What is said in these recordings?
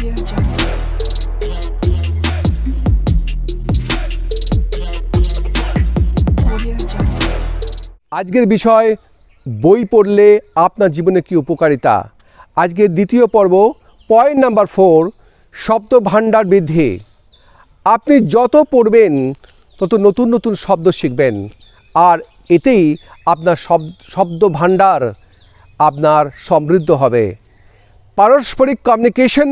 আজকের বিষয়, বই পড়লে আপনার জীবনে কি উপকারিতা? আজকের দ্বিতীয় পর্ব পয়েন্ট নাম্বার ফোর শব্দ ভাণ্ডার বৃদ্ধি। আপনি যত পড়বেন, তত নতুন নতুন শব্দ শিখবেন। আর এতেই আপনার শব্দ শব্দ ভাণ্ডার আপনার সমৃদ্ধ হবে। পারস্পরিক কমিউনিকেশন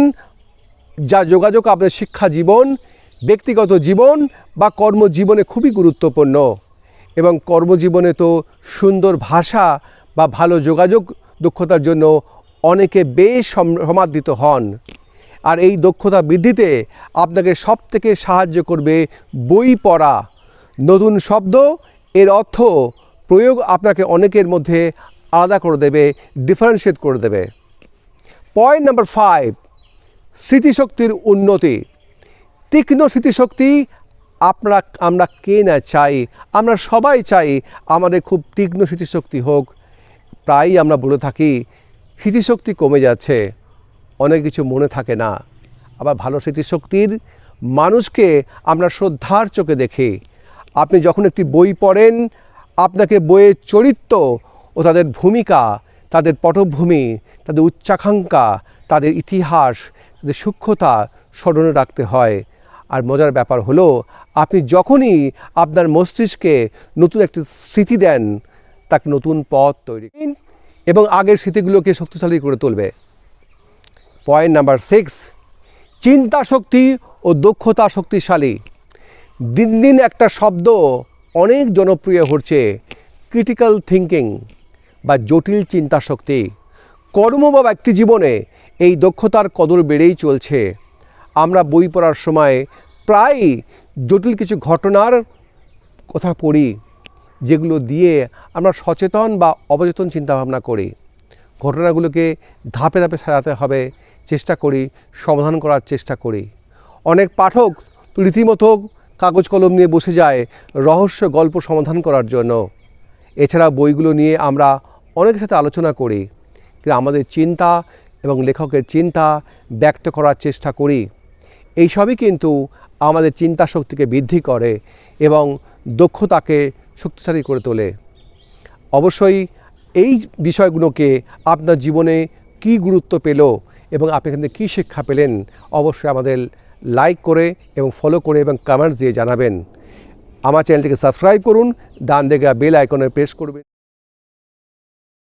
যা যোগাযোগ আপনার শিক্ষা জীবন, ব্যক্তিগত জীবন বা কর্মজীবনে খুবই গুরুত্বপূর্ণ। এবং কর্মজীবনে তো সুন্দর ভাষা বা ভালো যোগাযোগ দক্ষতার জন্য অনেকে বেশ সমাদৃত হন। আর এই দক্ষতা বৃদ্ধিতে আপনাকে সব থেকে সাহায্য করবে বই পড়া। নতুন শব্দ, এর অর্থ প্রয়োগ আপনাকে অনেকের মধ্যে আলাদা করে দেবে ডিফারেন্সিয়েট করে দেবে। পয়েন্ট নাম্বার ফাইভ স্মৃতিশক্তির উন্নতি। তীক্ষ্ণ স্মৃতিশক্তি আপনারা, আমরা কে না চাই, আমরা সবাই চাই আমাদের খুব তীক্ষ্ণ স্মৃতিশক্তি হোক। প্রায়ই আমরা বলে থাকি, স্মৃতিশক্তি কমে যাচ্ছে, অনেক কিছু মনে থাকে না। আবার ভালো স্মৃতিশক্তির মানুষকে আমরা শ্রদ্ধার চোখে দেখি। আপনি যখন একটি বই পড়েন, আপনাকে বইয়ের চরিত্র ও তাদের ভূমিকা, তাদের পটভূমি, তাদের উচ্চাকাঙ্ক্ষা, তাদের ইতিহাস তাদের সূক্ষ্মতা স্মরণে রাখতে হয়। আর মজার ব্যাপার হলো, আপনি যখনই আপনার মস্তিষ্কে নতুন একটি স্মৃতি দেন, তাকে নতুন পথ তৈরি এবং আগের স্মৃতিগুলোকে শক্তিশালী করে তুলবে। পয়েন্ট নাম্বার সিক্স চিন্তা শক্তি ও দক্ষতা শক্তিশালী। দিন দিন একটা শব্দ অনেক জনপ্রিয় হচ্ছে ক্রিটিক্যাল থিঙ্কিং বা জটিল চিন্তা শক্তি কর্ম বা ব্যক্তি জীবনে এই দক্ষতার কদর বেড়েই চলছে। আমরা বই পড়ার সময় প্রায় জটিল কিছু ঘটনার কথা পড়ি, যেগুলো দিয়ে আমরা সচেতন বা অবচেতন চিন্তাভাবনা করি। ঘটনাগুলোকে ধাপে ধাপে সাজাতে হবে, চেষ্টা করি, সমাধান করার চেষ্টা করি। অনেক পাঠক রীতিমতো কাগজ কলম নিয়ে বসে যায় রহস্য গল্প সমাধান করার জন্য। এছাড়া বইগুলো নিয়ে আমরা অনেকের সাথে আলোচনা করি, কিন্তু আমাদের চিন্তা এবং লেখকের চিন্তা ব্যক্ত করার চেষ্টা করি। এইসবই কিন্তু আমাদের চিন্তা শক্তিকে বৃদ্ধি করে এবং দক্ষতাকে শক্তিশালী করে তোলে। অবশ্যই এই বিষয়গুলোকে আপনার জীবনে কী গুরুত্ব পেল এবং আপনি এখান থেকে কী শিক্ষা পেলেন অবশ্যই আমাদের লাইক করে এবং ফলো করে এবং কমেন্টস দিয়ে জানাবেন। আমার চ্যানেলটিকে সাবস্ক্রাইব করুন, ডান দিকে বেল আইকনে প্রেস করবেন।